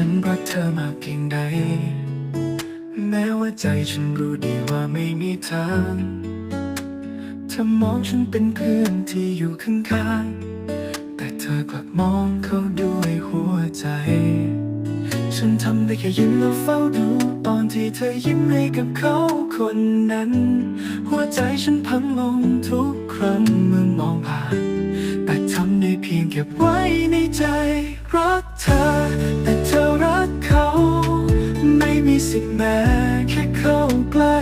ฉันรักเธอมากเพียงใด แม้ว่าใจฉันรู้ดีว่าไม่มีทางเธอมองฉันเป็นเพื่อนที่อยู่ข้างๆ แต่เธอกลับมองเขาด้วยหัวใจ ฉันทำได้แค่ยิ้มแล้วเฝ้าดู ตอนที่เธอยิ้มให้กับเขาคนนั้น หัวใจฉันพังลงทุกครั้งเมื่อมองผ่าน แต่ทำได้เพียงเก็บไว้ในใจรักเธอ สิทธิ์แม้แค่เข้าใกล้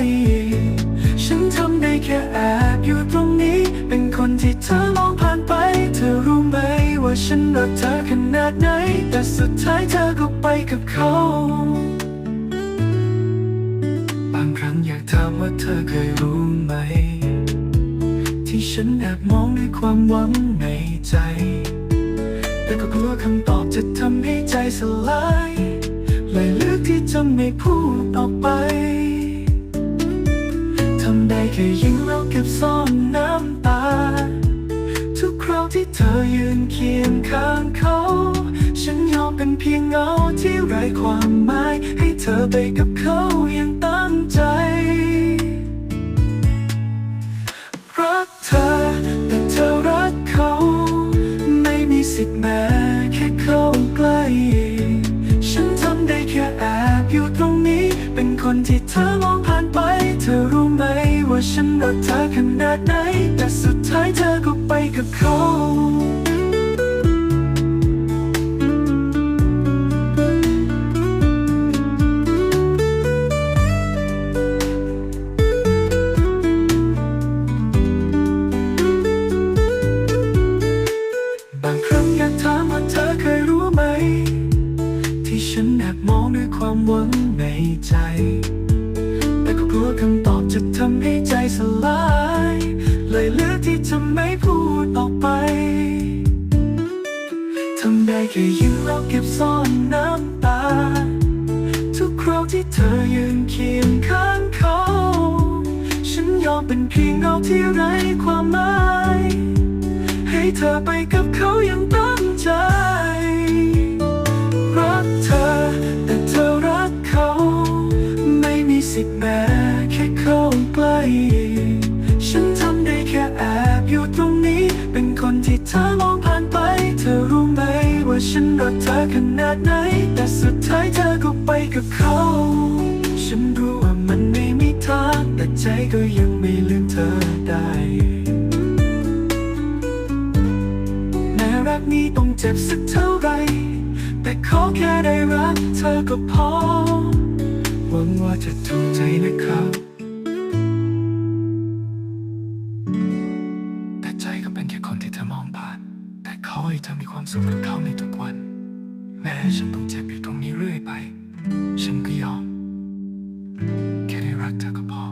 ฉันทำได้แค่แอบอยู่ตรงนี้ เป็นคนที่เธอมองผ่านไป เธอรู้ไหมว่าฉันรักเธอขนาดไหน แต่สุดท้ายเธอก็ไปกับเขา บางครั้งอยากถามว่าเธอเคยรู้ไหม ที่ฉันแอบมองด้วยความหวังในใจ แต่ก็กลัวคำตอบจะทำให้ใจสลาย เลยเลือกที่จะไม่พูดออกไปทำได้แค่ยิ้มแล้วเก็บซ่อนน้ำตา ทุกคราวที่เธอยืนเคียงข้างเขา ฉันยอมเป็นเพียงเงาที่ไร้ความหมาย ให้เธอไปกับเขาอย่างตั้งใจรักเธอแต่เธอรักเขา ไม่มีสิทธิ์แม้ อยู่ตรงนี้ เป็นคนที่เธอมองผ่านไป เธอรู้ไหมว่าฉันรักเธอขนาดไหน แต่สุดท้ายเธอก็ไปกับเขา ใจ แต่ก็กลัวคำตอบจะทำให้ใจสลาย เลยเลือกที่จะไม่พูดออกไป ทำได้แค่ยิ้มแล้วเก็บซ่อนน้ำตา ทุกคราวที่เธอยืนเคียงข้างเขา ฉันยอมเป็นเพียงเงาที่ไร้ความหมาย ให้เธอไป ว่าฉันรักเธอขนาดไหน แต่สุดท้ายเธอก็ไปกับเขา ฉันรู้ว่ามันไม่มีทาง แต่ใจก็ยังไม่ลืมเธอได้แม้รักนี้ต้องเจ็บสักเท่าไร แต่ขอแค่ได้รักเธอก็พอ หวังว่าจะถูกใจนะครับแต่ใจก็เป็นแค่คนที่ อให้เธอมีความสุขกับเขาในทุกวัน แม้ฉันต้องเจ็บอยู่ตรงนี้เรื่อยไป ฉันก็ยอม แค่ได้รักเธอก็พอ